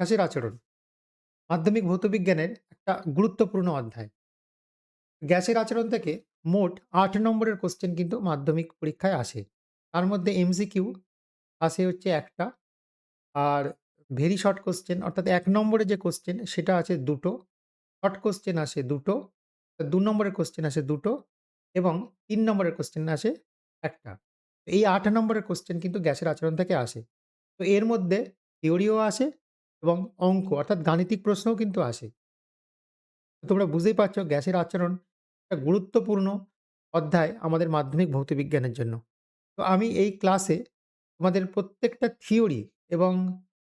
গ্যাসের আচরণ মাধ্যমিক ভৌতবিজ্ঞানের একটা গুরুত্বপূর্ণ অধ্যায়। গ্যাসের আচরণ থেকে মোট আট নম্বরের কোশ্চেন কিন্তু মাধ্যমিক পরীক্ষায় আসে। তার মধ্যে এমসিকিউ আসে হচ্ছে একটা আর ভেরি শর্ট কোশ্চেন অর্থাৎ এক নম্বরের যে কোশ্চেন সেটা আছে ২ টো, শর্ট কোশ্চেন আসে দুটো দু নম্বরের কোশ্চেন আসে দুটো এবং তিন নম্বরের কোশ্চেন আসে একটা এই আট নম্বরের কোশ্চেন কিন্তু গ্যাসের আচরণ থেকে আসে। তো এর মধ্যে থিওরিও আসে এবং অঙ্ক অর্থাৎ গাণিতিক প্রশ্নও কিন্তু আসে। তোমরা বুঝতেই পারছ গ্যাসের আচরণ একটা গুরুত্বপূর্ণ অধ্যায় আমাদের মাধ্যমিক ভৌতবিজ্ঞানের জন্য। তো আমি এই ক্লাসে তোমাদের প্রত্যেকটা থিওরি এবং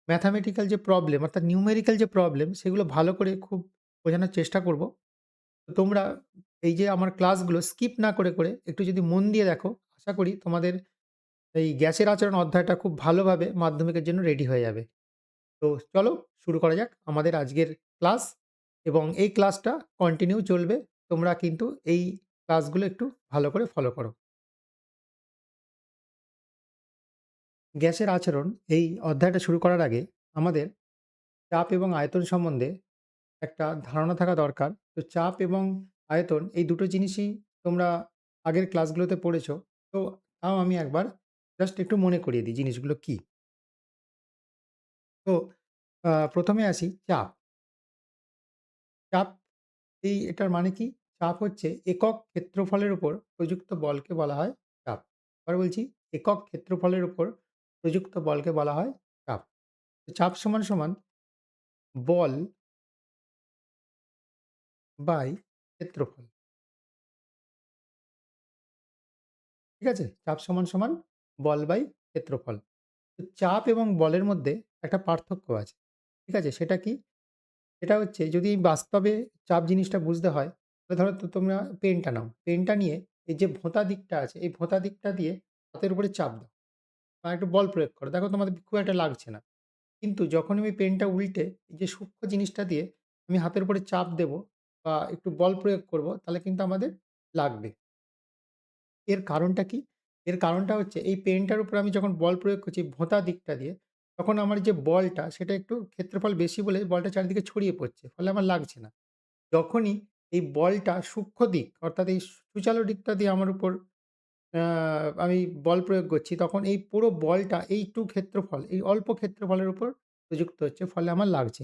ম্যাথামেটিক্যাল যে প্রবলেম অর্থাৎ নিউমেরিক্যাল যে প্রবলেম সেগুলো ভালো করে খুব বোঝানোর চেষ্টা করব। তোমরা এই যে আমার ক্লাসগুলো স্কিপ না করে, করে একটু যদি মন দিয়ে দেখো, আশা করি তোমাদের এই গ্যাসের আচরণ অধ্যায়টা খুব ভালোভাবে মাধ্যমিকের জন্য রেডি হয়ে যাবে। তো চলো শুরু করা যাক আমাদের আজকের ক্লাস এবং এই ক্লাসটা কন্টিনিউ চলবে। তোমরা কিন্তু এই ক্লাসগুলো একটু ভালো করে ফলো করো। গ্যাসের আচরণ, এই অধ্যায়টা শুরু করার আগে আমাদের চাপ এবং আয়তন সম্বন্ধে একটা ধারণা থাকা দরকার। তো চাপ এবং আয়তন এই দুটো জিনিসই তোমরা আগের ক্লাসগুলোতে পড়েছ। তো তাও আমি একবার জাস্ট একটু মনে করিয়ে দিই জিনিসগুলো কী? তো প্রথমে আসি চাপ। চাপ এই এটার মানে কি? চাপ হচ্ছে একক ক্ষেত্রফলের উপর প্রযুক্ত বলকে বলা হয় চাপ। আবার বলছি একক ক্ষেত্রফলের উপর প্রযুক্ত বলকে বলা হয় চাপ। চাপ সমান, সমান বল বাই ক্ষেত্রফল। ঠিক আছে? চাপ সমান, সমান বল বাই ক্ষেত্রফল। তো চাপ এবং বলের মধ্যে একটা পার্থক্য আছে। ঠিক আছে? সেটা কি? সেটা হচ্ছে যদি বাস্তবে চাপ জিনিসটা বুঝতে হয়, তাহলে ধরো তো তোমরা পেনটা নাও। পেনটা নিয়ে এই যে ভোঁতা দিকটা আছে, এই ভোঁতা দিকটা দিয়ে হাতের উপরে চাপ দাও। বা একটু বল প্রয়োগ করো। দেখো তোমাদের খুব একটা লাগছে না। কিন্তু যখন আমি পেনটা উল্টে এই যে সূক্ষ্ম জিনিসটা দিয়ে আমি হাতের উপরে চাপ দেব বা একটু বল প্রয়োগ করব, তাহলে কিন্তু আমাদের লাগবে। এর কারণটা কি? এর কারণটা হচ্ছে এই পেনটার উপরে আমি যখন বল প্রয়োগ করছি ভোঁতা দিকটা দিয়ে, তখন আমার যে বলটা সেটা একটু ক্ষেত্রফল বেশি বলে বলটা চারিদিকে ছড়িয়ে পড়ছে। ফলে আমার লাগছে না। যখনই এই বলটা সূক্ষ্ম দিক অর্থাৎ এই সূচালো দিকটা দিয়ে আমার উপর আমি বল প্রয়োগ করছি, তখন এই পুরো বলটা এইটুকু ক্ষেত্রফল, এই অল্প ক্ষেত্রফলের উপর প্রযুক্ত হচ্ছে। ফলে আমার লাগছে।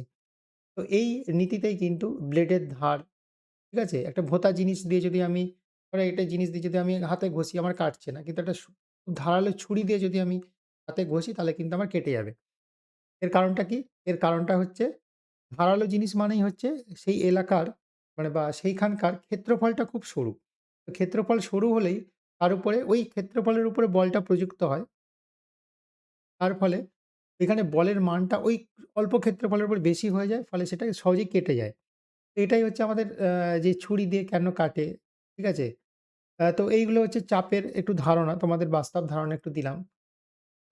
তো এই নীতিতেই কিন্তু ব্লেডের ধার, ঠিক আছে? একটা ভোঁতা জিনিস দিয়ে যদি আমি ধরো একটা জিনিস দিয়ে যদি আমি হাতে ঘষি আমার কাটছে না। কিন্তু একটা ধারালো ছুরি দিয়ে যদি আমি হাতে ঘষি তাহলে কিন্তু আমার কেটে যাবে। এর কারণটা কি? এর কারণটা হচ্ছে ধারালো জিনিস মানেই হচ্ছে সেই এলাকার মানে বা সেইখানকার ক্ষেত্রফলটা খুব সরু। তো ক্ষেত্রফল সরু হলেই তার উপরে ওই ক্ষেত্রফলের উপরে বলটা প্রযুক্ত হয়। তার ফলে এখানে বলের মানটা ওই অল্প ক্ষেত্রফলের উপর বেশি হয়ে যায়। ফলে সেটা সহজেই কেটে যায়। এটাই হচ্ছে আমাদের যে ছুরি দিয়ে কেন কাটে, ঠিক আছে? তো এইগুলো হচ্ছে চাপের একটু ধারণা, তোমাদের বাস্তব ধারণা একটু দিলাম।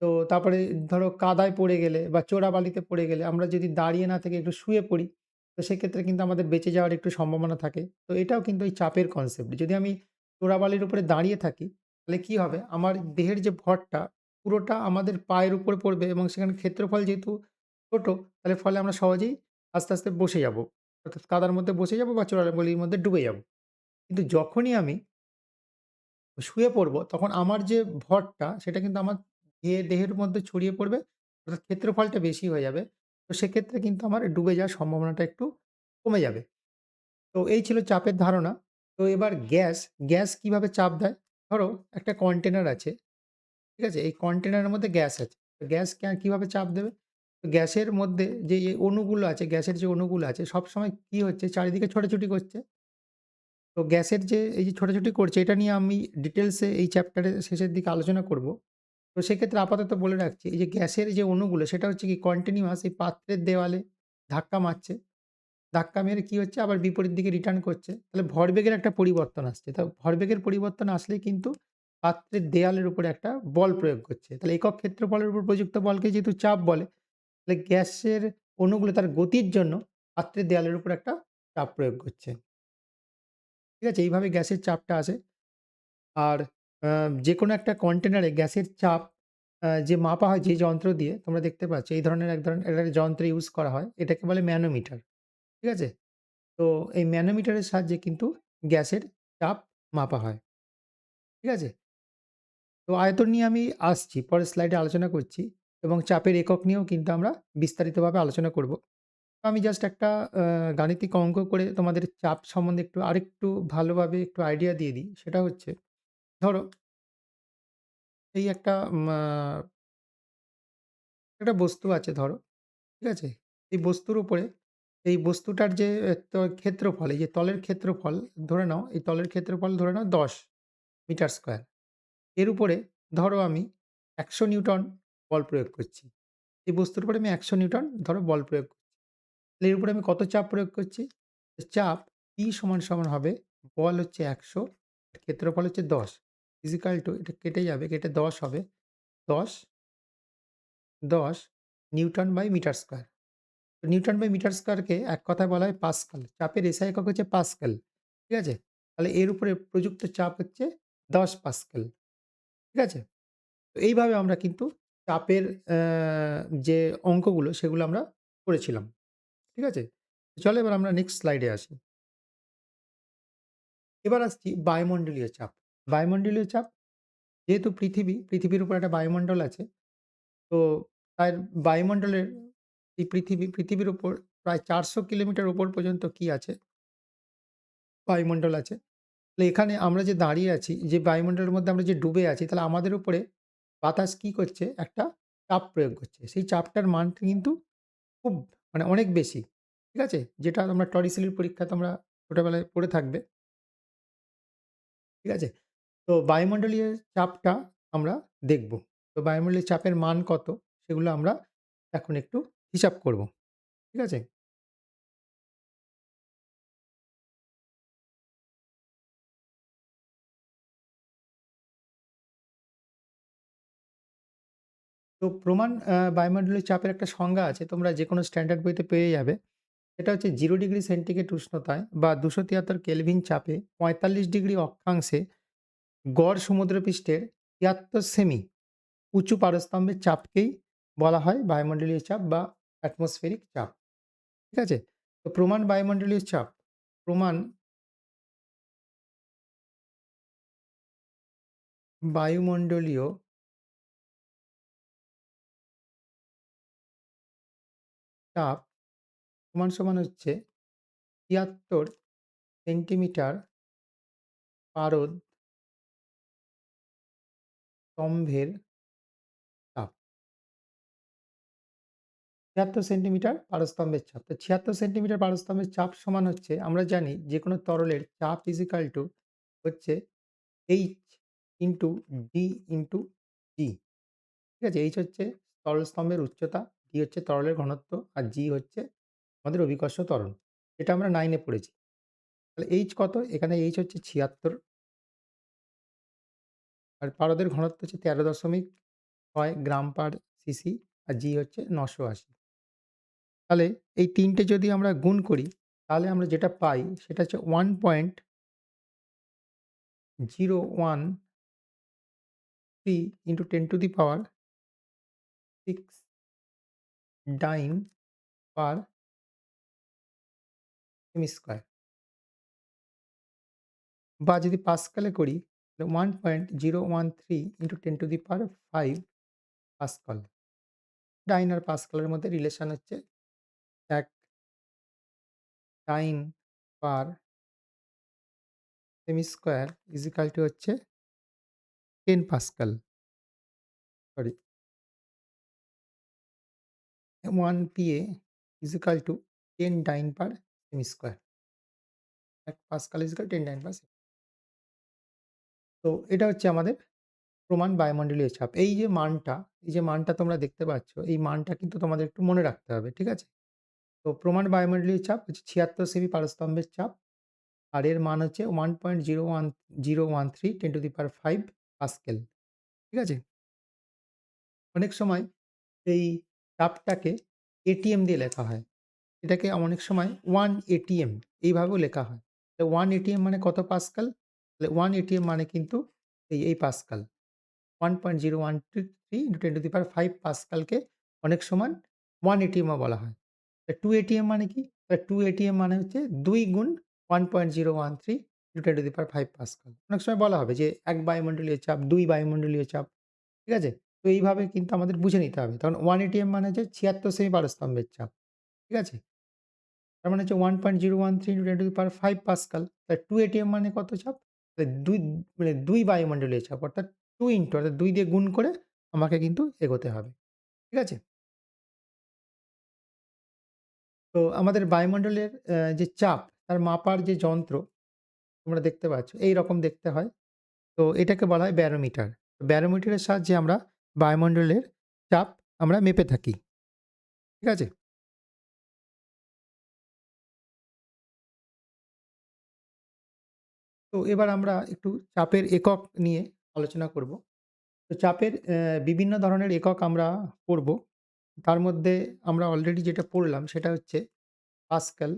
তো তারপরে ধরো কাদায় পড়ে গেলে বা চোরাবালিতে পড়ে গেলে আমরা যদি দাঁড়িয়ে না থেকে একটু শুয়ে পড়ি, তো সেক্ষেত্রে কিন্তু আমাদের বেঁচে যাওয়ার একটু সম্ভাবনা থাকে। তো এটাও কিন্তু ওই চাপের কনসেপ্ট। যদি আমি চোরাবালির উপরে দাঁড়িয়ে থাকি, তাহলে কি হবে? আমার দেহের যে ভরটা পুরোটা আমাদের পায়ের উপরে পড়বে এবং সেখানে ক্ষেত্রফল যেহেতু ছোট, তাহলে ফলে আমরা সহজেই আস্তে, আস্তে বসে যাব। অর্থাৎ কাদার মধ্যে বসে যাব বা চোরাবালির মধ্যে ডুবে যাব। কিন্তু যখনই আমি শুয়ে পড়ব, তখন আমার যে ভরটা সেটা কিন্তু আমার দেহে দেহের মধ্যে ছড়িয়ে পড়বে। অর্থাৎ ক্ষেত্রফলটা বেশি হয়ে যাবে। তো সেক্ষেত্রে কিন্তু আমার ডুবে যাওয়ার সম্ভাবনাটা একটু কমে যাবে। তো এই ছিল চাপের ধারণা। তো এবার গ্যাস, গ্যাস কীভাবে চাপ দেয়? ধরো একটা কন্টেনার আছে। ঠিক আছে? এই কন্টেনারের মধ্যে গ্যাস আছে। গ্যাস কীভাবে চাপ দেবে? গ্যাসের মধ্যে যে অণুগুলো আছে, গ্যাসের যে অণুগুলো আছে সবসময় কি হচ্ছে চারিদিকে ছোটাছুটি করছে। তো গ্যাসের যে এই যে ছোটাছুটি করছে এটা নিয়ে আমি ডিটেলসে এই চ্যাপ্টারের শেষের দিকে আলোচনা করব। তো সেক্ষেত্রে আপাতত বলে রাখছি এই যে গ্যাসের যে অণুগুলো সেটা হচ্ছে কি কন্টিনিউয়াস এই পাত্রের দেওয়ালে ধাক্কা মারছে। ধাক্কা মেরে কি হচ্ছে আবার বিপরীত দিকে রিটার্ন করছে। তাহলে ভরবেগের একটা পরিবর্তন আসছে। তো ভরবেগের পরিবর্তন আসলে কিন্তু পাত্রের দেয়ালের উপরে একটা বল প্রয়োগ করছে। তাহলে একক ক্ষেত্রফলের উপর প্রযুক্ত বলকে যেহেতু চাপ বলে, তাহলে গ্যাসের অণুগুলো তার গতির জন্য পাত্রের দেয়ালের উপর একটা চাপ প্রয়োগ করছে। ঠিক আছে? এইভাবে গ্যাসের চাপটা আসে। আর আ যেকোনো একটা কন্টেনারে গ্যাসের চাপ যে মাপা হয় যে যন্ত্র দিয়ে তোমরা দেখতে পাচ্ছ, এই ধরনের এক ধরনের, একটা যন্ত্র ইউজ করা হয়। এটাকে বলে ম্যানোমিটার। ঠিক আছে? তো এই ম্যানোমিটারের সাহায্যে কিন্তু গ্যাসের চাপ মাপা হয়। ঠিক আছে? তো আয়তন নিয়ে আমি আসছি। পরের স্লাইডে আলোচনা করছি এবং চাপের একক নিয়েও কিন্তু আমরা বিস্তারিতভাবে আলোচনা করব। তো আমি জাস্ট একটা গাণিতিক অঙ্ক করে তোমাদের চাপ সম্বন্ধে একটু আরেকটু ভালোভাবে একটু আইডিয়া দিয়ে দিই। সেটা হচ্ছে ধরো এই একটা একটা বস্তু আছে ধরো, ঠিক আছে? এই বস্তুর উপরে এই বস্তুটার যে ক্ষেত্রফল, এই যে তলের ক্ষেত্রফল ধরে নাও, এই তলের ক্ষেত্রফল ধরে নাও ১০ মিটার স্কয়ার। এর উপরে ধরো আমি ১০০ নিউটন বল প্রয়োগ করছি। এই বস্তুর উপরে আমি ১০০ নিউটন ধরো বল প্রয়োগ করছি। এর উপরে আমি কত চাপ প্রয়োগ করছি? চাপ P সমান, সমান হবে বল হচ্ছে ১০০ ক্ষেত্রফল হচ্ছে ১০ ইজিক্যাল টু এটা কেটে যাবে, কেটে ১০ হবে। ১০ ১০ newton by metre square. Newton by metre স্কয়ারকে এক কথায় বলা হয় পাস্কাল। চাপের এসআই একক হচ্ছে পাস্কাল। ঠিক আছে? তাহলে এর উপরে প্রযুক্ত চাপ হচ্ছে ১০ পাস্কাল। ঠিক আছে? তো এইভাবে আমরা কিন্তু চাপের যে অঙ্কগুলো সেগুলো আমরা করেছিলাম। ঠিক আছে? চলো এবার আমরা নেক্সট স্লাইডে আসি। এবার আসছি বায়ুমণ্ডলীয় চাপ। বায়ুমণ্ডলীয় চাপ যেহেতু পৃথিবী, পৃথিবীর উপর একটা বায়ুমণ্ডল আছে। তো তার বায়ুমণ্ডলের এই পৃথিবী, পৃথিবীর উপর প্রায় ৪০০ কিলোমিটার উপর পর্যন্ত কি আছে? বায়ুমণ্ডল আছে। তাহলে এখানে আমরা যে দাঁড়িয়ে আছি, যে বায়ুমণ্ডলের মধ্যে আমরা যে ডুবে আছি, তাহলে আমাদের উপরে বাতাস কি করছে? একটা চাপ প্রয়োগ করছে। সেই চাপটার মানটা কিন্তু খুব মানে অনেক বেশি। ঠিক আছে? যেটা তোমরা টরিসেলির পরীক্ষা তোমরা ছোটবেলায় পড়ে থাকবে। ঠিক আছে? তো বায়ুমণ্ডলীয় চাপটা আমরা দেখব। তো বায়ুমণ্ডলীয় চাপের মান কত? সেগুলো আমরা এখন একটু হিসাব করব। ঠিক আছে? তো প্রমাণ বায়ুমণ্ডলীয় চাপের একটা সংজ্ঞা আছে। তোমরা যে কোনো স্ট্যান্ডার্ড বইতে পেয়ে যাবে। সেটা হচ্ছে জিরো ডিগ্রি সেন্টিগ্রেড উষ্ণতায় বা ২৭৩ কেলভিন চাপে ৪৫ ডিগ্রি অক্ষাংশে গড় সমুদ্রপৃষ্ঠের ৭৩ সেমি উঁচু পারস্তম্ভের চাপকেই বলা হয় বায়ুমণ্ডলীয় চাপ বা অ্যাটমসফেরিক চাপ। ঠিক আছে? তো প্রমাণ বায়ুমণ্ডলীয় চাপ, প্রমাণ বায়ুমণ্ডলীয় চাপ সমান, সমান হচ্ছে ৭৩ সেন্টিমিটার পারদ স্তম্ভের চাপ। ৭৬ সেন্টিমিটার পারস্তম্ভের চাপ। তো ৭৬ সেন্টিমিটার পারস্তম্ভের চাপ সমান হচ্ছে আমরা জানি যে কোনো তরলের চাপ ইজ ইকুয়াল টু হচ্ছে H into D into G। ঠিক আছে? এইচ হচ্ছে তরল স্তম্ভের উচ্চতা, D হচ্ছে তরলের ঘনত্ব আর জি হচ্ছে আমাদের অভিকর্ষ ত্বরণ। এটা আমরা নাইনে পড়েছি। তাহলে এইচ কত? এখানে এইচ হচ্ছে ৭৬ আর পারদের ঘনত্ব হচ্ছে ১৩.৬ গ্রাম পার সিসি আর জি হচ্ছে ৯৮০। তাহলে এই তিনটে যদি আমরা গুণ করি, তাহলে আমরা যেটা পাই সেটা হচ্ছে 1.013 into ten to the power six dyne per square. বা যদি পাস্কালে করি তাহলে 1.013 into 10 to the power 5 pascal. Dyne আর পাস্কালের মধ্যে রিলেশন হচ্ছে ১ dyne per semi square is equal to হচ্ছে 10 pascal. Sorry. 1 PA is equal to 10 dyne per semi square. ১ pascal is equal 10 dyne per তো এটা হচ্ছে আমাদের প্রমাণ বায়ুমণ্ডলীয় চাপ। এই যে মানটা, এই যে মানটা তোমরা দেখতে পাচ্ছ, এই মানটা কিন্তু তোমাদের একটু মনে রাখতে হবে। ঠিক আছে? তো প্রমাণ বায়ুমণ্ডলীয় চাপ হচ্ছে ৭৬ সেমি পারস্তম্ভের চাপ। আর এর মান হচ্ছে 1.01013 10 টু দি পাওয়ার 5 পাস্কেল। ঠিক আছে? অনেক সময় এই চাপটাকে এটিএম দিয়ে লেখা হয়। এটাকে অনেক সময় ওয়ান এটিএম এইভাবেও লেখা হয়। তো 1 এটিএম মানে কত পাস্কাল? তাহলে 1 এটিএম মানে কিন্তু এই, এই pascal. 1.0123 into 10 to the power 5 পাস্কালকে অনেক সমান 1 এটিএমও বলা হয়। 2 এটিএম মানে কি? 2 এটিএম মানে হচ্ছে দুই গুণ 1.013 into 10 to the power 5 pascal. অনেক সময় বলা হবে যে এক বায়ুমণ্ডলীয় চাপ, দুই বায়ুমণ্ডলীয় চাপ। ঠিক আছে? তো এইভাবে কিন্তু আমাদের বুঝে নিতে হবে। কারণ 1 এটিএম মানে হচ্ছে ৭৬ সেমি পারস্তম্ভের চাপ। ঠিক আছে? তার মানে হচ্ছে 1.013 into 10 to the power 5 pascal. তা 2 এটিএম মানে কত চাপ? ২ মানে দুই বায়ুমণ্ডলীয় চাপ অর্থাৎ টু ইন্টু অর্থাৎ দুই দিয়ে গুণ করে আমাকে কিন্তু এগোতে হবে। ঠিক আছে? তো আমাদের বায়ুমণ্ডলের যে চাপ, তার মাপার যে যন্ত্র, তোমরা দেখতে পাচ্ছ, এই রকম দেখতে হয়। তো এটাকে বলা হয় ব্যারোমিটার। ব্যারোমিটারের সাহায্যে আমরা বায়ুমণ্ডলের চাপ আমরা মেপে থাকি। ঠিক আছে? তো এবার আমরা একটু চাপের একক নিয়ে আলোচনা করব। তো চাপের বিভিন্ন ধরনের একক আমরা পড়ব। তার মধ্যে আমরা অলরেডি যেটা পড়লাম সেটা হচ্ছে পাস্কাল।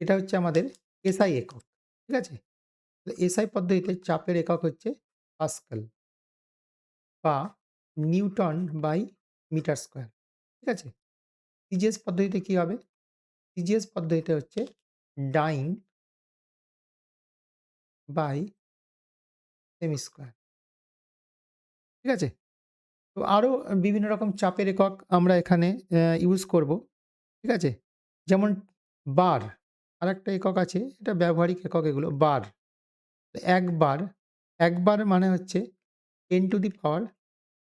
এটা হচ্ছে আমাদের এসআই একক। ঠিক আছে? এসআই পদ্ধতিতে চাপের একক হচ্ছে পাস্কাল বা নিউটন বাই মিটার স্কোয়ার, ঠিক আছে? সিজিএস পদ্ধতিতে কি হবে? সিজিএস পদ্ধতিতে হচ্ছে ডাইন বাই সেমি স্কোয়ার ঠিক আছে? তো আরও বিভিন্ন রকম চাপের একক আমরা এখানে ইউজ করব। ঠিক আছে? যেমন বার, আর একটা একক আছে। এটা ব্যবহারিক একক এগুলো বার। একবার একবার মানে হচ্ছে 10 টু দি পাওয়ার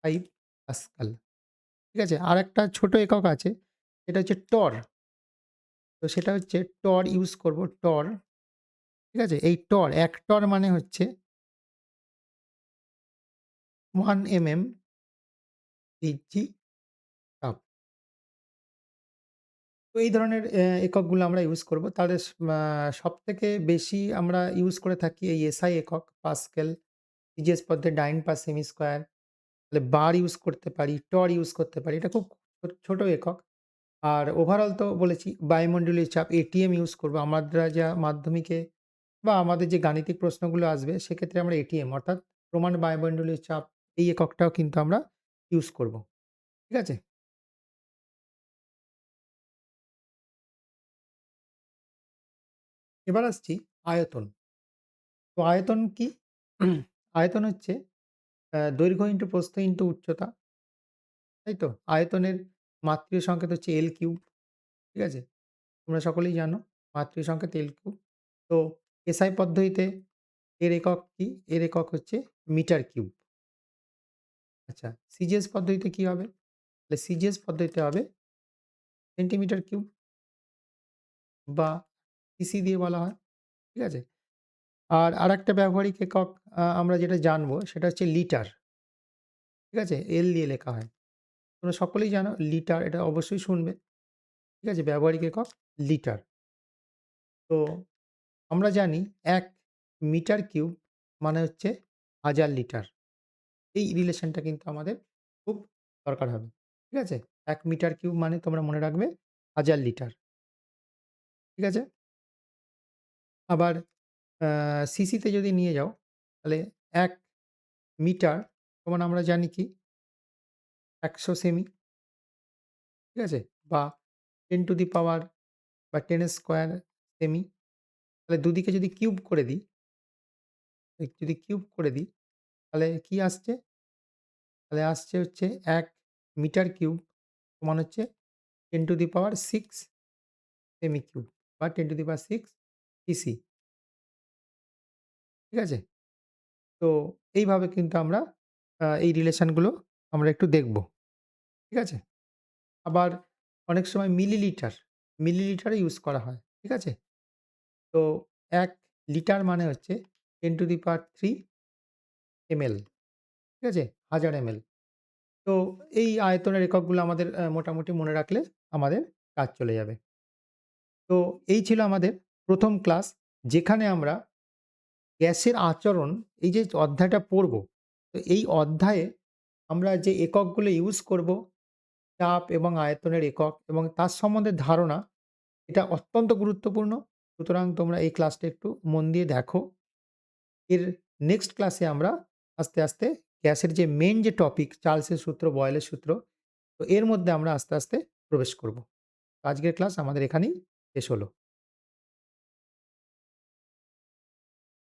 5 পাস্কাল। ঠিক আছে? আর একটা ছোট একক আছে। এটা হচ্ছে টর। তো সেটা হচ্ছে টর ইউজ করব টর। ঠিক আছে? এই টর এক টর মানে হচ্ছে 1 এমএম এইচজি চাপ। তো এই ধরনের এককগুলো আমরা ইউজ করব। তাহলে স মা সবথেকে বেশি আমরা ইউজ করে থাকি এই এসআই একক, পাস্কেল, সিজিএস পদ্ধতি ডাইন পাস সেমি স্কোয়ার তাহলে বার ইউজ করতে পারি, টর ইউজ করতে পারি। এটা খুব ছোট একক। আর ওভারঅল তো বলেছি, বায়ুমণ্ডলীয় চাপ এটিএম ইউজ করব। আমরা যা মাধ্যমিকে বা আমাদের যে গাণিতিক প্রশ্নগুলো আসবে, সেক্ষেত্রে আমরা এটিএম অর্থাৎ প্রমাণ বায়ুমণ্ডলীয় চাপ, এই এককটাও কিন্তু আমরা ইউজ করব। ঠিক আছে? এবার আসছি আয়তন। তো আয়তন কি? আয়তন হচ্ছে দৈর্ঘ্য ইন্টু প্রস্থ ইন্টু উচ্চতা। তাই তো? আয়তনের মাত্রিয় সংকেত হচ্ছে এল কিউব। ঠিক আছে? তোমরা সকলেই জানো মাত্রিয় সংকেত এল কিউব। তো এসআই পদ্ধতিতে এর একক কি? এর একক হচ্ছে মিটার কিউব। আচ্ছা, সিজিএস পদ্ধতিতে কি হবে? তাহলে সিজিএস পদ্ধতিতে হবে সেন্টিমিটার কিউব বা সিসি দিয়ে বলা হয়। ঠিক আছে? আর আরেকটা ব্যবহারিক একক আমরা যেটা জানব সেটা হচ্ছে লিটার। ঠিক আছে? এল দিয়ে লেখা হয়। তোমরা সকলেই জানো লিটার, এটা অবশ্যই শুনবে। ঠিক আছে? ব্যবহারিক একক লিটার। তো আমরা জানি এক মিটার কিউব মানে হচ্ছে হাজার লিটার। এই রিলেশনটা কিন্তু আমাদের খুব দরকার হবে। ঠিক আছে? এক মিটার কিউব মানে তোমরা মনে রাখবে হাজার লিটার। ঠিক আছে? আবার সিসিতে যদি নিয়ে যাও, তাহলে এক মিটার সমান আমরা জানি কি? ১০০ সেমি। ঠিক আছে? বা টেন টু দি পাওয়ার বা 10 স্কোয়ার সেমি। তাহলে দুদিকে যদি কিউব করে দিই যদি কিউব করে দিই, তাহলে কি আসছে? তাহলে আসছে হচ্ছে এক মিটার কিউব সমান হচ্ছে ten to the power six semi cube বা ten to the power 6 CC. ঠিক আছে? তো এইভাবে কিন্তু আমরা এই রিলেশনগুলো আমরা একটু দেখব। ঠিক আছে? আবার অনেক সময় মিলিলিটার, মিলিলিটারও ইউজ করা হয়। ঠিক আছে? তো এক লিটার মানে হচ্ছে 10 to the power three ML. ঠিক আছে? হাজার এমএল। তো এই আয়তনের এককগুলো আমাদের মোটামুটি মনে রাখলে আমাদের কাজ চলে যাবে। তো এই ছিল আমাদের প্রথম ক্লাস যেখানে আমরা গ্যাসের আচরণ এই যে অধ্যায়টা পড়ব, তো এই অধ্যায়ে আমরা যে এককগুলো ইউজ করব, চাপ এবং আয়তনের একক এবং তার সম্বন্ধে ধারণা এটা অত্যন্ত গুরুত্বপূর্ণ। সুতরাং তোমরা এই ক্লাসটা একটু মন দিয়ে দেখো। এর নেক্সট ক্লাসে আমরা আস্তে, আস্তে গ্যাসের যে মেন যে টপিক চার্লসের সূত্র, বয়েলের সূত্র তো এর মধ্যে আমরা আস্তে, আস্তে প্রবেশ করব। আজকের ক্লাস আমাদের এখানেই শেষ হলো।